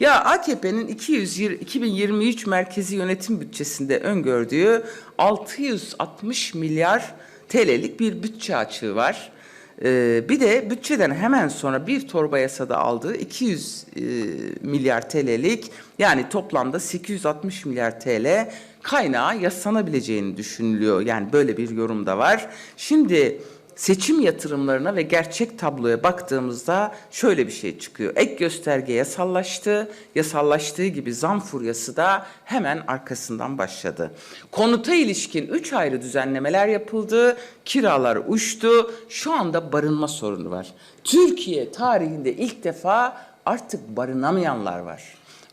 Ya AKP'nin 220 2023 merkezi yönetim bütçesinde öngördüğü 660 milyar TL'lik bir bütçe açığı var. Ee, bir de bütçeden hemen sonra bir torba yasada aldığı 200 e, milyar TL'lik yani toplamda 860 milyar TL kaynağı yaslanabileceğini düşünülüyor. Yani böyle bir yorum da var. Şimdi seçim yatırımlarına ve gerçek tabloya baktığımızda şöyle bir şey çıkıyor. Ek gösterge yasallaştı. Yasallaştığı gibi zam furyası da hemen arkasından başladı. Konuta ilişkin 3 ayrı düzenlemeler yapıldı. Kiralar uçtu. Şu anda barınma sorunu var. Türkiye tarihinde ilk defa artık barınamayanlar var.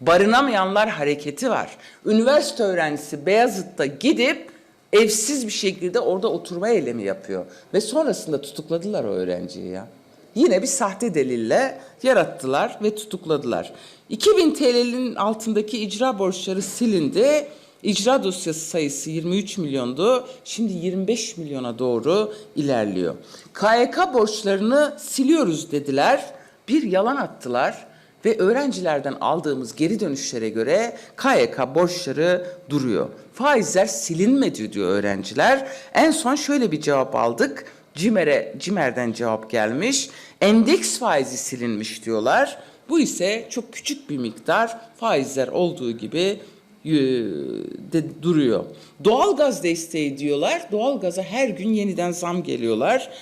Barınamayanlar hareketi var. Üniversite öğrencisi Beyazıt'ta gidip evsiz bir şekilde orada oturma eylemi yapıyor. Ve sonrasında tutukladılar o öğrenciyi ya. Yine bir sahte delille yarattılar ve tutukladılar. 2000 TL'nin altındaki icra borçları silindi. İcra dosyası sayısı 23 milyondu. Şimdi 25 milyona doğru ilerliyor. KYK borçlarını siliyoruz dediler. Bir yalan attılar ve öğrencilerden aldığımız geri dönüşlere göre KYK borçları duruyor. Faizler silinmedi diyor öğrenciler. En son şöyle bir cevap aldık. CİMER'e CİMER'den cevap gelmiş. Endeks faizi silinmiş diyorlar. Bu ise çok küçük bir miktar faizler olduğu gibi e, de duruyor. Doğalgaz desteği diyorlar. Doğalgaza her gün yeniden zam geliyorlar.